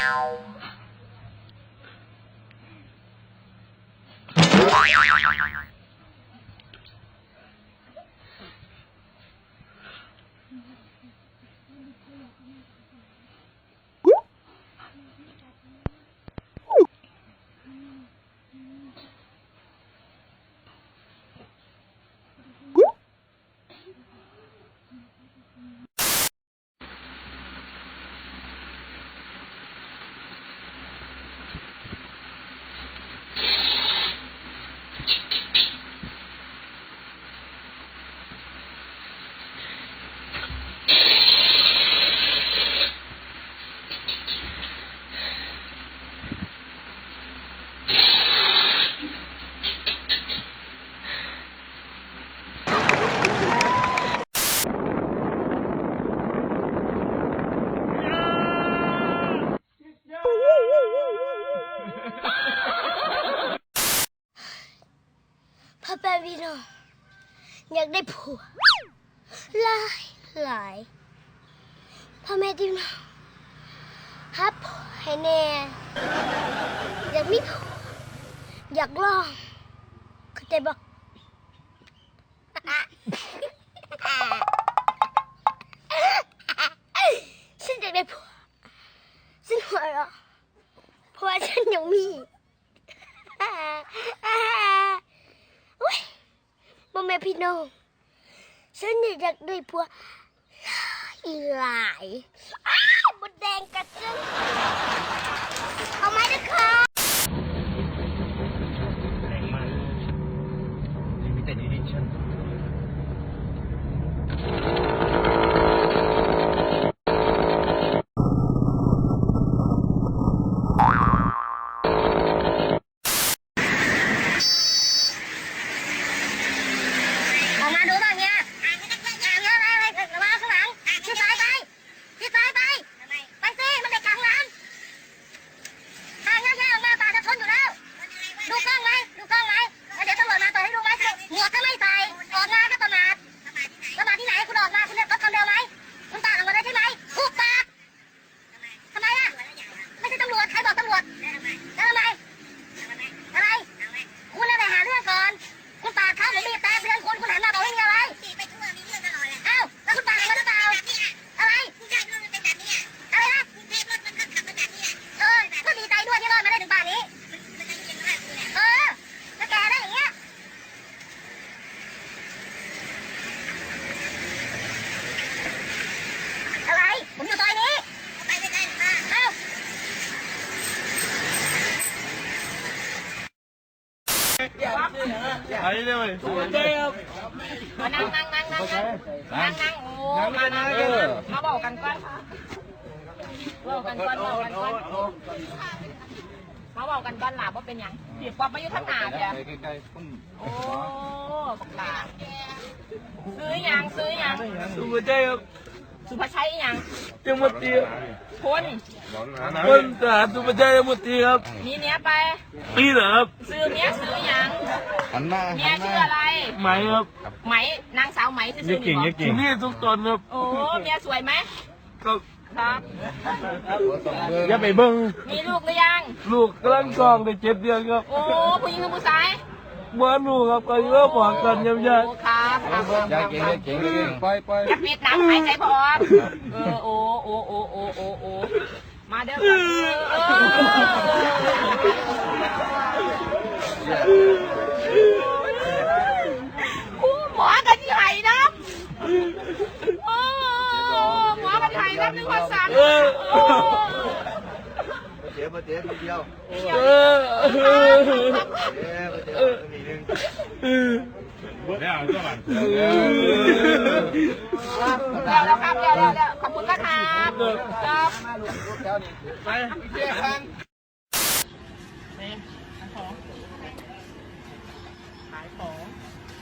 Ow. อยากได้ผัวหลายหลายพ่อแม่พี่น้องฮับให้แน่อยากมีผัวอยากลองเข้าใจบอกฉันอยากได้ผัวฉันหัวเราะเพราะว่าฉันยังมี อุ้ยพ่อแม่พี่ น้องฉันอยากได้ผัวหลายอ้าวมดแดงกัดฉันเอาไหมนะคะ แรงมันลิมิเต็ดอีดิชั่น ออกมาดูตอนเนี้ยอ่านเยอะอะไรอะไรมาข้างหลังที่ซ้ายไปที่ซ้ายไปไปสิมันเด็กกลางร้านทางเยอะแยะออกมาป่าจะชนอยู่แล้ว ดูกล้องไหมดูกล้องไหมแล้วเดี๋ยวตำรวจมาต่อให้ดูไหมหมวกก็ไม่ใส่ออกมาก็ประมาทประมาทที่ไหนคุณออกมาคุณเนี่ยรถคันเดียวไหมคุณตาออกมาได้ใช่ไหมถูกปากทำไมอะไม่ใช่ตำรวจใครบอกตำรวจแล้วทำไมอะไรคุณน่ะไปหาเรื่องก่อน คุณปาดเขาผมบีบแต่เตือนคุณคุณหันมาบอกไม่มีอะไรเอ้าแล้วคุณปาดออกมาหรือเปล่าอะไรอะไรนะเออก็ดีใจด้วยที่รอดมาได้ถึงป่านนี้ เออแล้วแกได้อย่างเงี้ย อะไร ผมอยู่ซอยนี้ เอ้า ไอ้เนี่ยมันตัวเจ๊ครับมานั่งนั่งนั่งนั่งนั่งนั่งโอ้มานั่งมาบอกกันก่อนบอกกันก่อนบอกกันก่อนมาบอกกันก่อนหลาว่าเป็นยังเดี๋ยวป๊อปมาอยู่ข้งหนาเดี๋ยโอ้หลาซื้อยังซื้อยังตัวเจ๊ครับ สุภาชัยหยังยังหมดตีคนคนทหารตัวเจ๊ยังหมดตีครับมีเนี้ยไปปีเหรอครับซื้อเนี้ยซื้อหยังหันหน้าเนี้ยชื่ออะไรไหมครับไหมนางสาวไหมซื้อๆนี่บอกที่นี่ทุกตนครับโอ้เมียสวยไหมก็ครับอย่าไปเบิ้งมีลูกหรือยัง ลูกกำลังกองได้เจ็ดเดือนครับ โอ้ผู้หญิงกับผู้ชาย เมื่อหนูครับก็เยอะกว่ากันยำยาโอ้ครับครับครับยายเก่งเลยเก่งเลยไปไปอย่าปิดน้ำหายใจพอเออโอ้โอ้โอ้โอ้โอ้โอ้มาเด้อครับโอ้หมอกันใหญ่นะโอ้หมอกันใหญ่นะนึกว่าสัตว์โอ้เจ๊มาเจ๊ทีเดียวเออเเจ๊มีหนึ่งแล้วแล้วครับแล้วแล้วแล้วขอบคุณมากครับครับไปเจ๊คันขายของ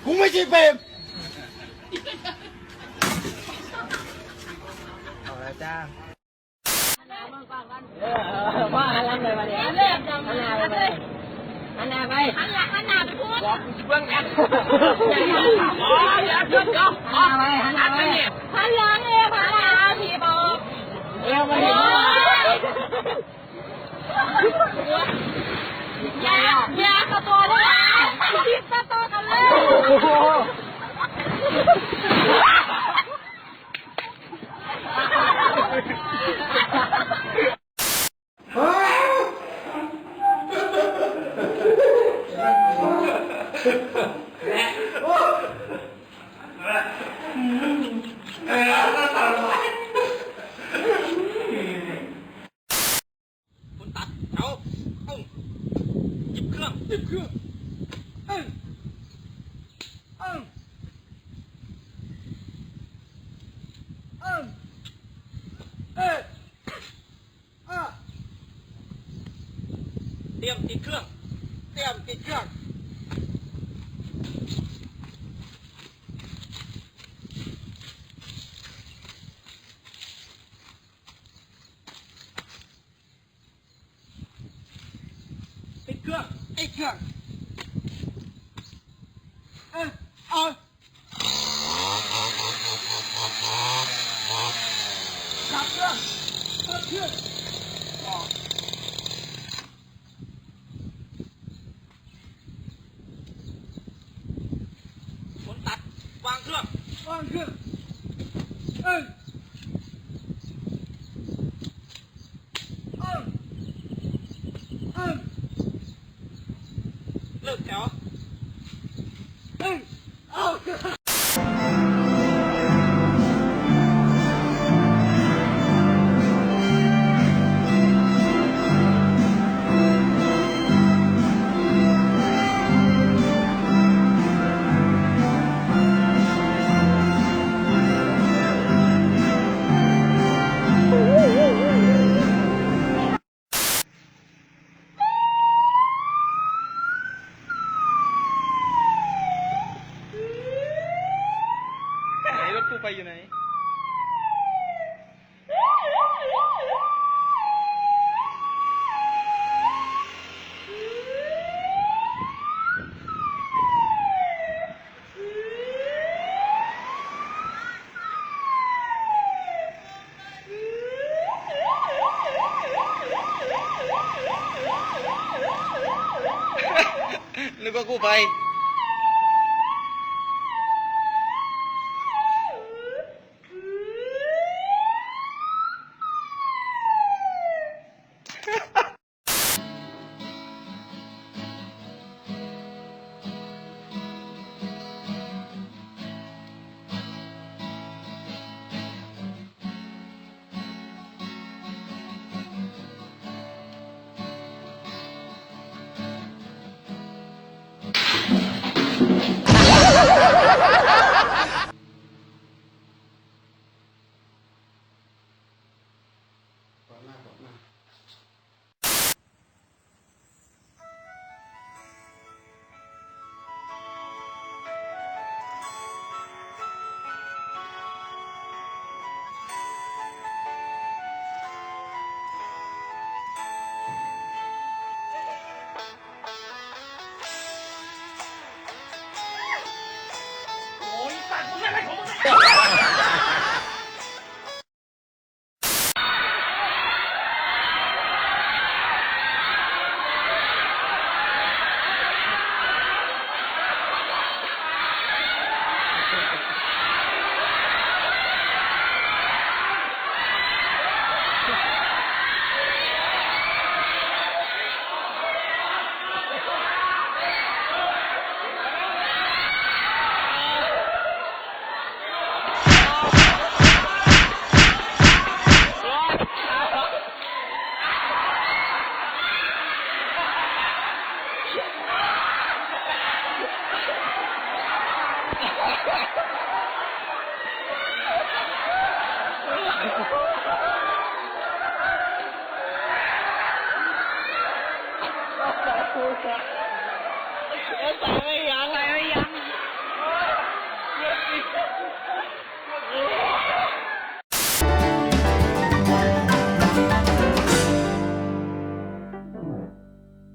กูไม่ใช่เป๊ปเอาละจ้าว่าหันหลังเลยวันนี้หันหน้าเลย หันหน้าไปหันหลังหันหน้าไปพูดเบื้องกันอ๋อเดี๋ยวหยุดก่อนหันหน้าไปหันหน้าไปหันหลังเอวหันหน้าพี่บอกเอวมาดิอย่าอย่าขโมยเลยคิดตะโตกันเลย คุณตัดเอาเอ้าหยิบเครื่องหยิบเครื่องเอ้ยเอ้าเอ้าเอ้ยอะเตรียมติดเครื่อง เตรียมติดเครื่อง ติดเครื่องติดเครื่องเอ้ยเอาดับเครื่องดับเครื่องออกคนตัด วางเค รื่อ นึ กว่ากู้ไปเอ้ยใส่ไม่